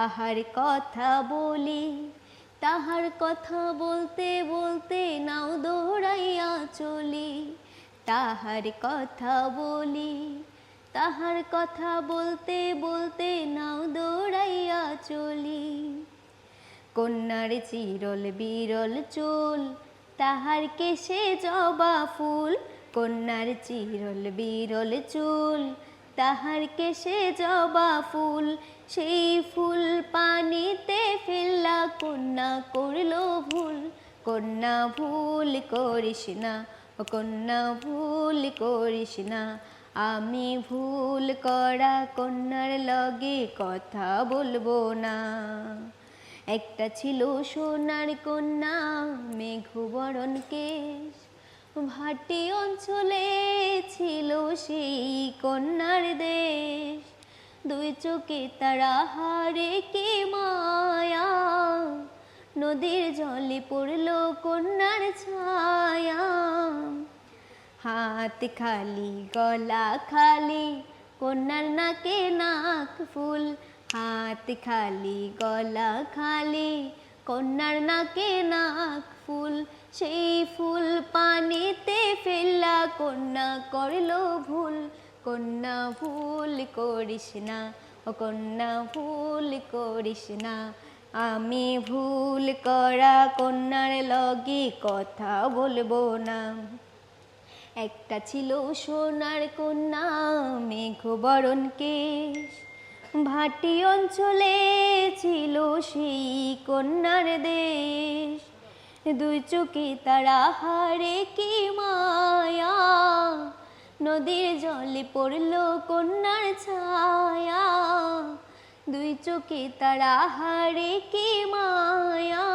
তাহার কথা বলি, তাহার কথা বলতে বলতে নাও দৌড়াইয়া চলি। তাহার কথা বলি, তাহার কথা বলতে বলতে নাও দৌড়াইয়া চলি। কন্যার চিরল বিরল চুল, তাহার কেশে জবা ফুল, কন্যার চিরল বিরল চুল তাহার কেশে জবা ফুল, সেই ফুল পানিতে ফেললা কন্যা করল ভুল। কন্যা ভুল করিস না কন্যা ভুল করিস না, আমি ভুল করা কন্যার লগে কথা বলব না। একটা ছিল সোনার কন্যা, মেঘবরণ কেশ, ভাটি অঞ্চলে সেই কন্যার দেশ। দুই চোখে তারা হারে কি মায়া। নদীর জলে পড়ল কন্যার ছায়া। হাত খালি, গলা খালি, কন্যার নাকে নাক ফুল। হাত খালি, গলা খালি কন্যার নাকে নাক ফুল, সেই ফুল পানিতে ফেললা কন্যা করল ভুল। কন্যা ভুল করিস না, ও কন্যা ভুল করিস না। আমি ভুল করা কন্যার লগে কথা বলব না। একটা ছিল সোনার কন্যা মেঘবরণ কেশ। ভাটি অঞ্চলে ছিল সেই কন্যার দেশ। দুই চোখে তারা হারে কি মায়া। নদীর জলে পড়ল কন্যার ছায়া। দুই চোখে তারা হারে কি মায়া।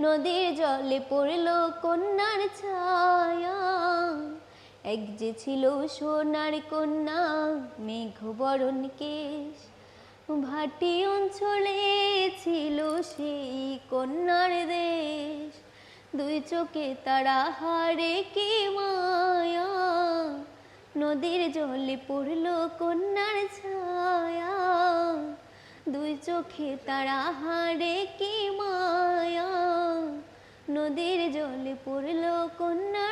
নদীর জলে পড়ল কন্যার ছায়া। এক যে ছিল সোনার কন্যা, মেঘবরণ কেশ। ভাটি অঞ্চলে ছিল সেই কন্যার দেশ। দুই চোখে তারা হারে কি মায়া। নদীর জলে পড়ল কন্যার ছায়া। দুই চোখে তারা হারে কি মায়া। নদীর জলে পড়ল কন্যার